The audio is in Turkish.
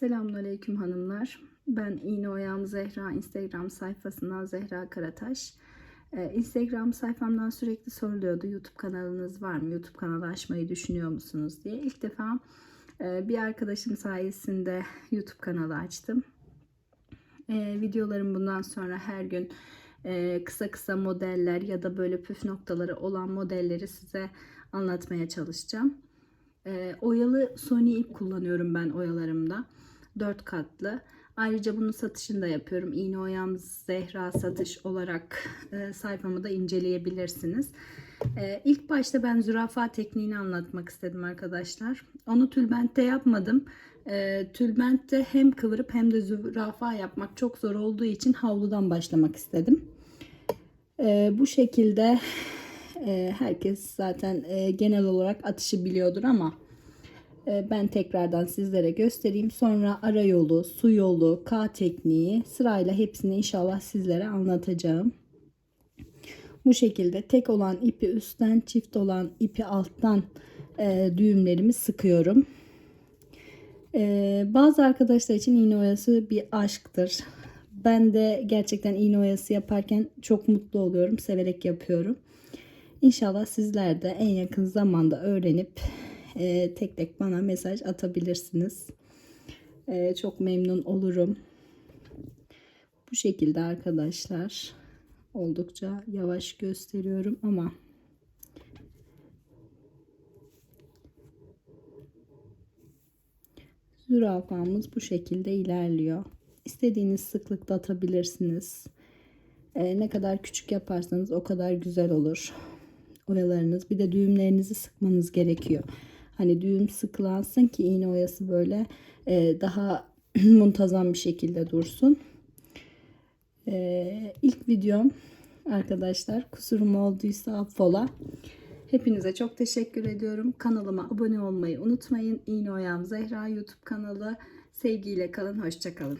Selamünaleyküm hanımlar. Ben İğne Oyağım Zehra Instagram sayfasından Zehra Karataş. Ee, Instagram sayfamdan sürekli soruluyordu YouTube kanalınız var mı? YouTube kanalı açmayı düşünüyor musunuz diye. İlk defa e, bir arkadaşım sayesinde YouTube kanalı açtım. Ee, videolarım bundan sonra her gün e, kısa kısa modeller ya da böyle püf noktaları olan modelleri size anlatmaya çalışacağım. E, oyalı Sony ip kullanıyorum ben oyalarımda. 4 katlı. Ayrıca bunun satışını da yapıyorum. İğne Zehra satış olarak e, sayfamı da inceleyebilirsiniz. E, ilk başta ben zürafa tekniğini anlatmak istedim arkadaşlar. Onu tülbentte yapmadım. E, tülbentte hem kıvırıp hem de zürafa yapmak çok zor olduğu için havludan başlamak istedim. E, bu şekilde e, herkes zaten e, genel olarak atışı biliyordur ama ben tekrardan sizlere göstereyim. Sonra ara yolu, su yolu, K tekniği sırayla hepsini inşallah sizlere anlatacağım. Bu şekilde tek olan ipi üstten, çift olan ipi alttan e, düğümlerimi sıkıyorum. E, bazı arkadaşlar için iğne oyası bir aşktır. Ben de gerçekten iğne oyası yaparken çok mutlu oluyorum. Severek yapıyorum. İnşallah sizler de en yakın zamanda öğrenip e, tek tek bana mesaj atabilirsiniz. E, çok memnun olurum. Bu şekilde arkadaşlar. Oldukça yavaş gösteriyorum ama zürafamız bu şekilde ilerliyor. İstediğiniz sıklıkta atabilirsiniz. E, ne kadar küçük yaparsanız o kadar güzel olur oyalarınız. Bir de düğümlerinizi sıkmanız gerekiyor. Hani düğüm sıkılansın ki iğne oyası böyle e, daha muntazam bir şekilde dursun. E, ilk videom arkadaşlar kusurum olduysa affola. Hepinize çok teşekkür ediyorum. Kanalıma abone olmayı unutmayın. İğne Oyam Zehra YouTube kanalı. Sevgiyle kalın. Hoşçakalın.